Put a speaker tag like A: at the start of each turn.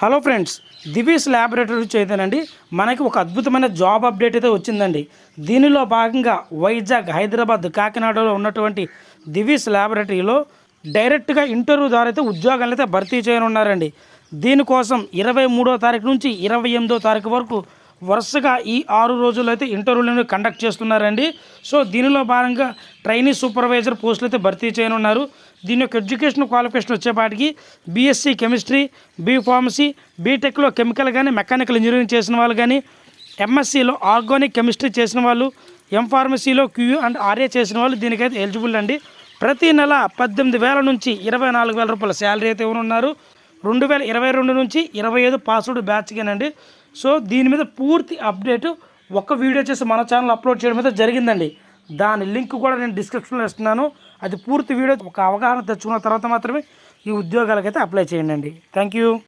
A: Hello friends Divi's laboratory చేతనండి మనకి ఒక అద్భుతమైన జాబ్ అప్డేట్ అయితే వచ్చిందండి. దీనిలో భాగంగా వైజాగ్ హైదరాబాద్ కాకినాడలో ఉన్నటువంటి దివీస్ ల్యాబొరేటరీలో డైరెక్ట్గా ఇంటర్వ్యూ ద్వారా అయితే ఉద్యోగాలు అయితే భర్తీ చేయనున్నారండి. దీనికోసం ఇరవై మూడో తారీఖు నుంచి ఇరవై ఎనిమిదో తారీఖు వరకు వరుసగా ఈ ఆరు రోజులు అయితే ఇంటర్వ్యూలను కండక్ట్ చేస్తున్నారండి. సో దీనిలో భాగంగా ట్రైనీ సూపర్వైజర్ పోస్టులు అయితే భర్తీ చేయనున్నారు. దీని యొక్క ఎడ్యుకేషన్ క్వాలిఫికేషన్ వచ్చేపాటికి బీఎస్సీ కెమిస్ట్రీ బీ ఫార్మసీ బీటెక్లో కెమికల్ కానీ మెకానికల్ ఇంజనీరింగ్ చేసిన వాళ్ళు కానీ ఎంఎస్సీలో ఆర్గానిక్ కెమిస్ట్రీ చేసిన వాళ్ళు ఎంఫార్మసీలో క్యూ అండ్ ఆర్ఏ చేసిన వాళ్ళు దీనికైతే ఎలిజిబుల్ అండి. ప్రతి నెల పద్దెనిమిది వేల నుంచి ఇరవై నాలుగు వేల రూపాయల శాలరీ అయితే ఉన్నారు రెండు వేల ఇరవై రెండు నుంచి ఇరవై ఐదు పాస్వర్డ్ బ్యాచ్కేనండి సో దీని మీద పూర్తి అప్డేట్ ఒక వీడియో చేసి మన ఛానల్ అప్లోడ్ చేయడం అయితే జరిగిందండి. దాని లింక్ కూడా నేను డిస్క్రిప్షన్లో ఇస్తున్నాను. అది పూర్తి వీడియో ఒక అవగాహన తెచ్చుకున్న తర్వాత మాత్రమే ఈ ఉద్యోగాలకైతే అప్లై చేయండి థ్యాంక్ యూ.